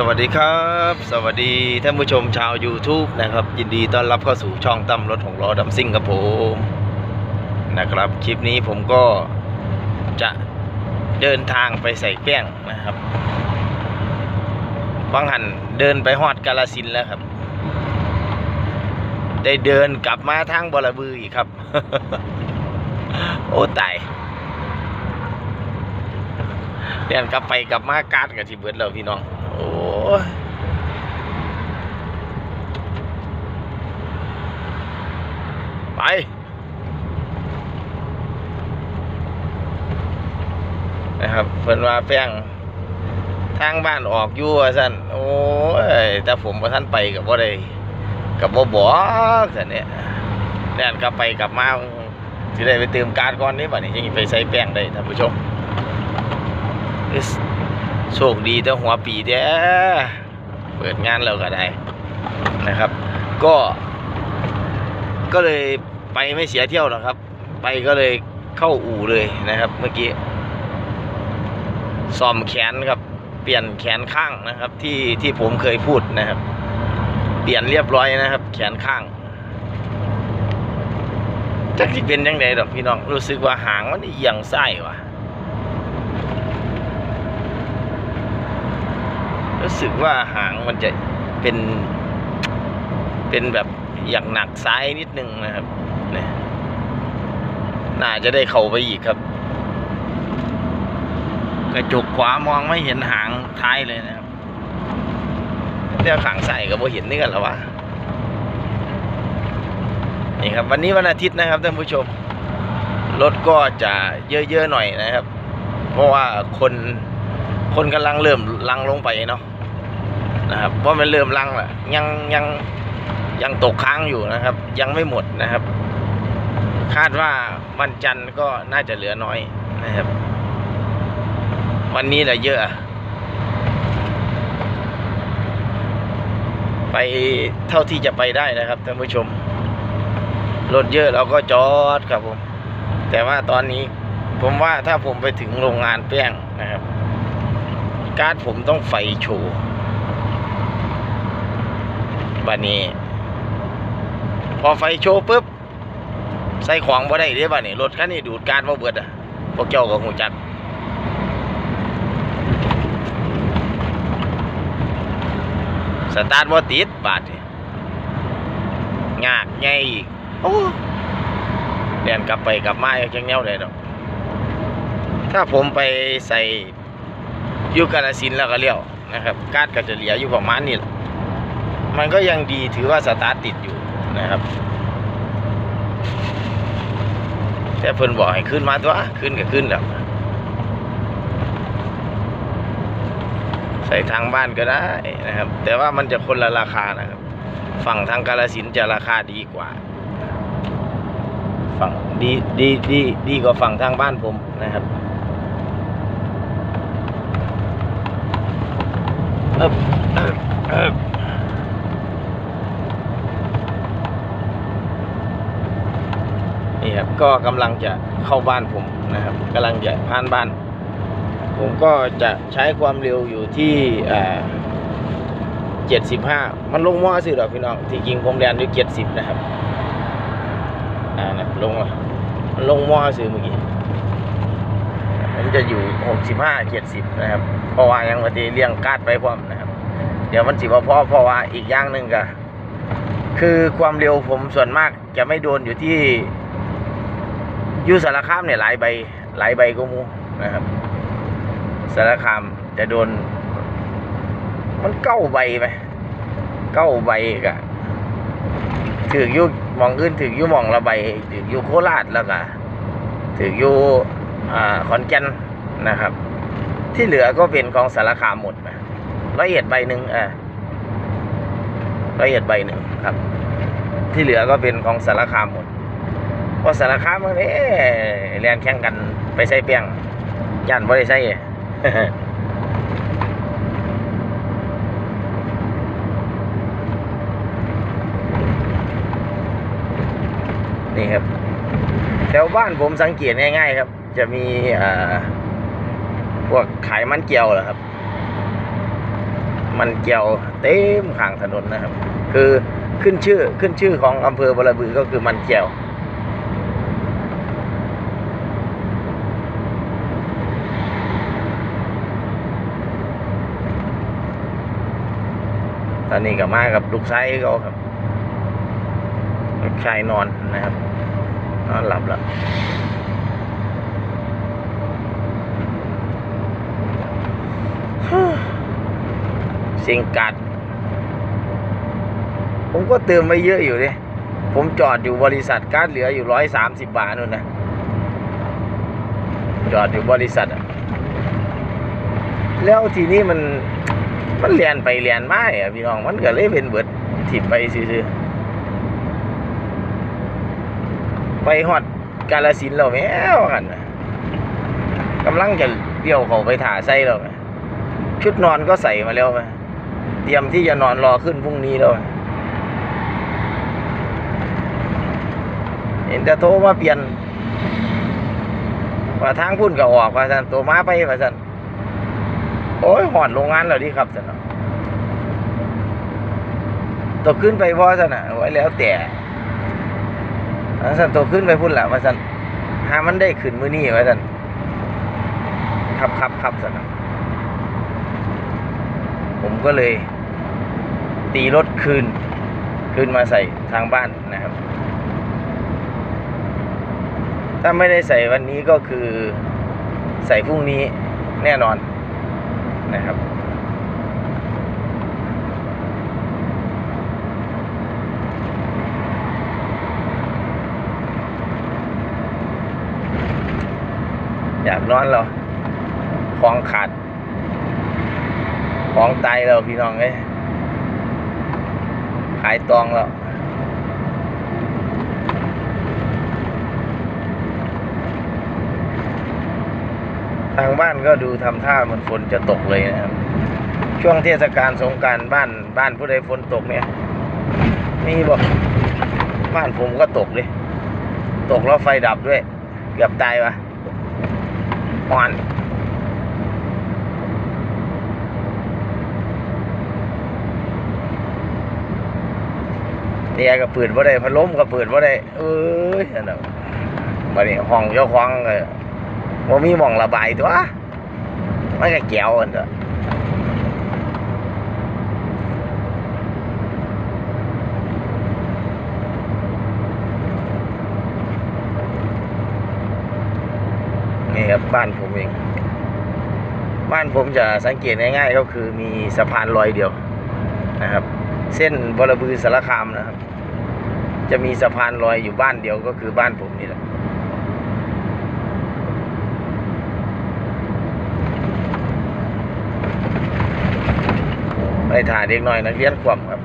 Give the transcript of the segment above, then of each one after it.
สวัสดีครับ สวัสดีท่านผู้ชมชาว YouTube นะครับ ยินดีต้อนรับเข้าสู่ช่องตั้มรถของล้อดำซิ่งกับผมนะครับ คลิปนี้ผมก็จะเดินทางไปใส่แป้งนะครับบางหันเดินไปฮอดกาลสินแล้วครับ ได้เดินกลับมาทางบอรบืออีกครับ โอ้ตายเดินกลับไปกลับมาการกับที่เบิดแล้วพี่น้อง โอ้ไปนะครับเพิ่นว่าแป้งทางบ้านออกอยู่สั่นโอ้ยแต่ผมบ่ทันไปกับบ่าได้กับบ่าบอกซั่นเนี่ยแล่นกลับไปกลับมาสิได้ไปเติมการก่อนนี่บัดนี้ยังไปใส่แป้งได้ท่านผู้ชม โชคดีแต่หัวปีเด้เปิดงานแล้วก็ได้นะครับ ก็ ก็เลยไปไม่เสียเที่ยวหรอกครับ ไปก็เลยเข้าอู่เลยนะครับ เมื่อกี้ซ่อมแขนครับ เปลี่ยนแขนข้างนะครับ ที่ที่ผมเคยพูดนะครับ เปลี่ยนเรียบร้อยนะครับ แขนข้างจักที่เป็นยังไงดอกพี่น้องรู้สึกว่าหางมันเอียงไส้ว่ะ รู้สึกว่าหางมันจะเป็น เป็นแบบอย่างหนักซ้ายนิดนึงนะครับเนี่ยน่าจะได้เข้าไปอีกครับ กระจกขวามองไม่เห็นหางท้ายเลยนะครับเรียกขางใส่ก็บ่เห็นนี่กันแล้ววะนี่ครับ วันนี้วันอาทิตย์นะครับท่านผู้ชมรถก็จะเยอะๆหน่อยนะครับ เพราะว่าคนคนกำลังเริ่มลังลงไปเนาะ นะครับ เพราะมันเริ่มลังแหละยังยังยังตกค้างอยู่นะครับ ยังไม่หมดนะครับ คาดว่าวันจันทร์ก็น่าจะเหลือน้อยนะครับ วันนี้แหละเยอะ ไปเท่าที่จะไปได้นะครับท่านผู้ชมรถเยอะเราก็จอดครับผม แต่ว่าตอนนี้ผมว่าถ้าผมไปถึงโรงงานแป้งนะครับ การ์ดผมต้องไฟโชว์ บัดนี้ พอไฟโชว์ปุ๊บ ใส่ของบ่ได้เด้บัดนี้รถคันนี้ดูดการบ่เบิดอะพวกเจ้าก็หูจักสตาร์ทบ่ติดบาดนี่ยากไงอีกโอ้เรียนกลับไปกลับมาจังแนวได้ดอก ถ้าผมไปใส่ยุกาลสินแล้วก็เลี้ยวนะครับ การ์ดก็จะเหลืออยู่ประมาณนี้แหละ มันก็ยังดีถือว่าสตาร์ทติดอยู่นะครับ แต่เพิ่นบอกให้ขึ้นมาตัวขึ้นก็ขึ้นแล้วใส่ทางบ้านก็ได้นะครับ แต่ว่ามันจะคนละราคานะครับ ฝั่งทางกาลสินจะราคาดีกว่า ฝั่งดีดีดีดีกว่าฝั่งทางบ้านผมนะครับเอิบเออบนี่ ครับก็กำลังจะเข้าบ้านผมนะครับกำลังจะผ่านบ้าน ผมก็จะใช้ความเร็วอยู่ที่เจ็ดสิบห้ามันลงมอสิหรอพี่น้องที่จริงผมเรียนด้วยเจ็ดสิบนะครับอ่านะลงมามันลงมอสิเมื่อกี้ผมจะอยู่หกสิบห้าเจ็ดสิบนะครับเพราะว่ายังมาตีเลี้ยงกาดไปพร้อมนะครับ เดี๋ยวมันสิบ่พอเพราะว่าอีกอย่างหนึ่งก็คือความเร็วผมส่วนมากจะไม่โดนอยู่ที่ ยูสารคามเนี่ยหลายใบหลายใบก็มูนะครับสารคามจะโดน มันเก้าใบไหมเก้าใบกะถืออยู่มองอื่นถืออยู่มองละใบถืออยู่โคราชแล้วก็ถืออยู่อ่าขอนแก่นนะครับ ที่เหลือก็เป็นของสารคามหมดนะละเอียดใบหนึ่งอ่าละเอียดใบหนึ่งครับ ที่เหลือก็เป็นของสารคามหมด พราสารคามมันเอ๊เรียนแข่งกันไปใส่เปียงยันบ่ได้ใส่นี่ครับแถวบ้านผมสังเกตง่าย ๆ ครับ จะมีอ่าพวกขายมันเกียวเหรอครับ มันเกี่ยวเต็มข้างถนนนะครับ คือขึ้นชื่อขึ้นชื่อของอำเภอบรบือก็คือมันเกี่ยว อนนี้ก็มากับลูกชายเขาครับลูกชายนอนนะครับนอนหลับแล้วสิ่งกัด ผมก็เติมไว้เยอะอยู่ดิผมจอดอยู่บริษัทการดเหลืออยู่ร้อยสามสิบบาทนู่นนะ จอดอยู่บริษัทอะแล้วทีนี้มัน มันเรียนไปเรียนมาอะพี่น้องมันก็เลยเป็นเบิดถิบไปซื่อไปฮอดกาลสินธุ์แล้วกันกำลังจะเดี่ยวเขาไปถ่าใส่แล้วแหมชุดนอนก็ใส่มาแล้วไหมเตรียมที่จะนอนรอขึ้นพรุ่งนี้แล้วเห็นแต่โทรมาเปลี่ยนว่าทางพุ่นก็ออกว่าสันตัวมาไปว่าสัน โอ้ยหอดโรงงานแล้วดิครับสันเนาะตัวขึ้นไปพอสันน่ะไว้แล้วแต่ว่าสันตัวขึ้นไปพุ่นแหละว่าสันหามันได้ขึ้นมือนี่ว่าสันครับครับครับสันเนะผมก็เลย ตีรถคืน คืนมาใส่ทางบ้านนะครับ ถ้าไม่ได้ใส่วันนี้ก็คือใส่พรุ่งนี้แน่นอน นะครับอยากนอนเราของขาดของไตเราพี่น้องเอ้ยขายตองแล้ว ทางบ้านก็ดูทำท่ามันฝนจะตกเลยนะครับ ช่วงเทศกาลสงการบ้านบ้านผู้ใดฝนตกเนี่ยมีบอกบ้านผมก็ตกเลยตกแล้วไฟดับด้วย เกือบตายวะอ่อนเนี่ยก็เปิดว่าได้พัดลมก็เปิดว่าได้เอ้ยอันนั้นบัดนี้ห้องเจ้าของเลย ว่ามีหม่องระบายตัวมันก็แก้วอันเถอะนี่ครับบ้านผมเอง บ้านผมจะสังเกตง่ายๆก็คือมีสะพานลอยเดียวนะครับ เส้นบรบือสารคามนะครับ จะมีสะพานลอยอยู่บ้านเดียวก็คือบ้านผมนี่แหละ ไปถ่ายเด็กหน่อยนักเรียนขวบครับ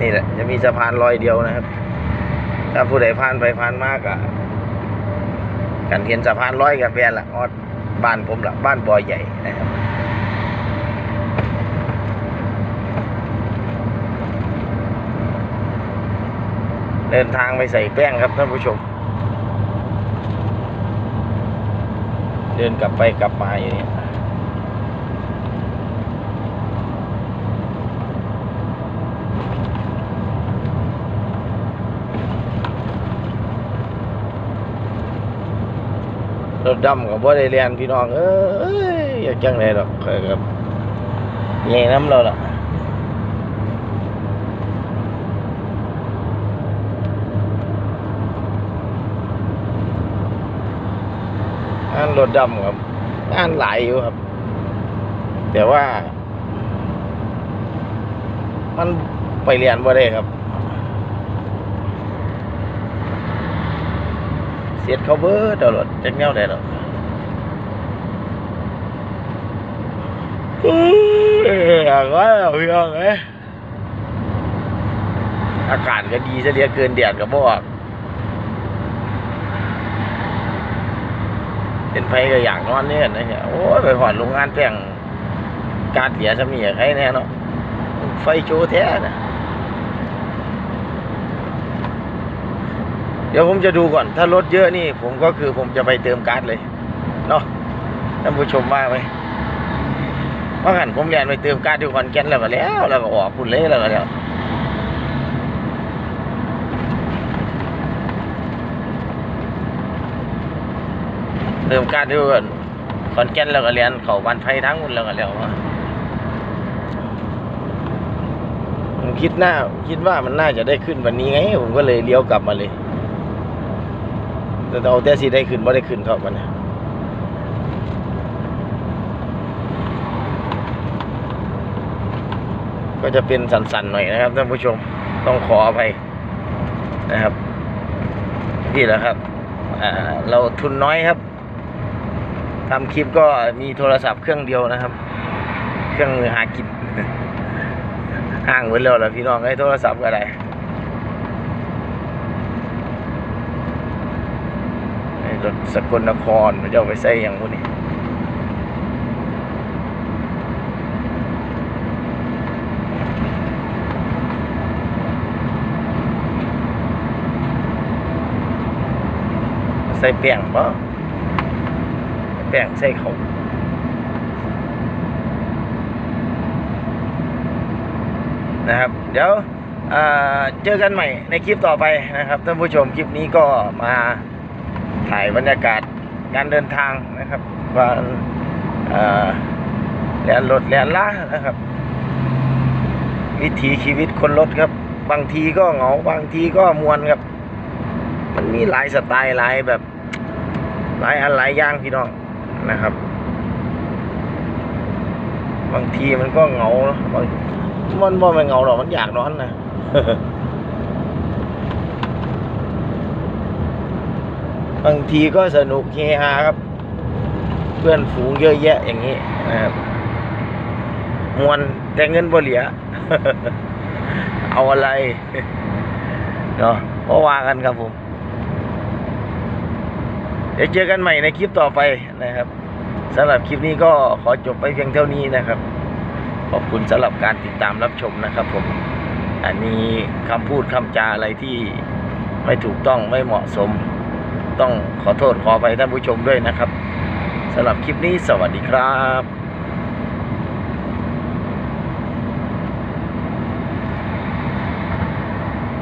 นี่แหละจะมีสะพานลอยเดียวนะครับ ถ้าผู้ใดผ่านไปผ่านมากอะกันเห็นสะพานลอยกับแฟนละออดบ้านผมละบ้านบอยใหญ่นะครับเดินทางไปใส่แป้งครับท่านผู้ชม เดินกลับไปกลับมาอย่างนี้ รถดำกับบ่ได้เรียนพี่น้อง เอ้ยอยากจังเลยหรอกเครับใหญ่น้ำเราล่ะงานรถดำครับงานหลายอยู่ครับ แต่ว่า มันไปเรียนบ่ได้ครับ เสียดเขาเบิดเอารถจักแนวได้หรอกอยากว่าพี่น้องเอ้ยอากาศก็ดีเหลือเกินแดดก็บ่อกเป็นไฟก็อย่ากนอนเนี่ยนะเนี่ยโอ้ยไปหอดโรงงานแป้งการเหลียสมีใครแน่เนาะไฟโชว์แท้นะ เดี๋ยวผมจะดูก่อน ถ้ารถเยอะนี่ ผมก็คือผมจะไปเติมก๊าร์ดเลยเนาะท่านผู้ชมว่าไหมเพราะงั้นผมเรียนไปเติมก๊ารดที่ขอนแก่นแล้วก็แล้ว แล้วก็ออกคุณเลยแล้วก็แล้วเติมก๊ารดที่ขอนแก่นแล้วก็เรียนเขาบ้านไผ่ทั้งหมดแล้วก็แล้วผมคิดหน้าคิดว่ามันน่าจะได้ขึ้นวันนี้ไง ผมก็เลยเลี้ยวกลับมาเลย แต่เอาแต่สิได้ขึ้นไม่ได้ขึ้นเท่ามันนะก็จะเป็นสันๆหน่อยนะครับท่านผู้ชมต้องขออภัยนะครับนี่แหละครับเราทุนน้อยครับทำคลิปก็มีโทรศัพท์เครื่องเดียวนะครับ เครื่องมือหากินห่างเหมือนเราแหละพี่น้องไอ้โทรศัพท์ก็ได้ ไอ้รถ สกลนครจะเอาไปใส่อย่างพวกนี้ใส่แป้งป่ะแป้งใส่เขานะครับ เดี๋ยวเจอกันใหม่ในคลิปต่อไปนะครับท่านผู้ชมคลิปนี้ก็มา ถ่ายบรรยากาศการเดินทางนะครับว่าเอ่อแลนรถแลนล่านะครับ วิถีชีวิตคนรถครับ บางทีก็เหงาบางทีก็มวนครับ มันมีหลายสไตล์หลายแบบหลายอันหลายอย่างพี่น้องนะครับ บางทีมันก็เหงาบางมันบ่ไม่เหงาหรอกมันอยากนอนนะ บางทีก็สนุกเฮฮาครับ เพื่อนฝูงเยอะแยะอย่างนี้นะครับมวนแต่เงินบ่เหลือเอาอะไรเนาะเพราะว่ากันครับผม เดี๋ยวเจอกันใหม่ในคลิปต่อไปนะครับสำหรับคลิปนี้ก็ขอจบไปเพียงเท่านี้นะครับ ขอบคุณสำหรับการติดตามรับชมนะครับผม อันนี้คำพูดคำจาอะไรที่ไม่ถูกต้องไม่เหมาะสม ต้องขอโทษขอไปท่านผู้ชมด้วยนะครับสำหรับคลิปนี้สวัสดีครับ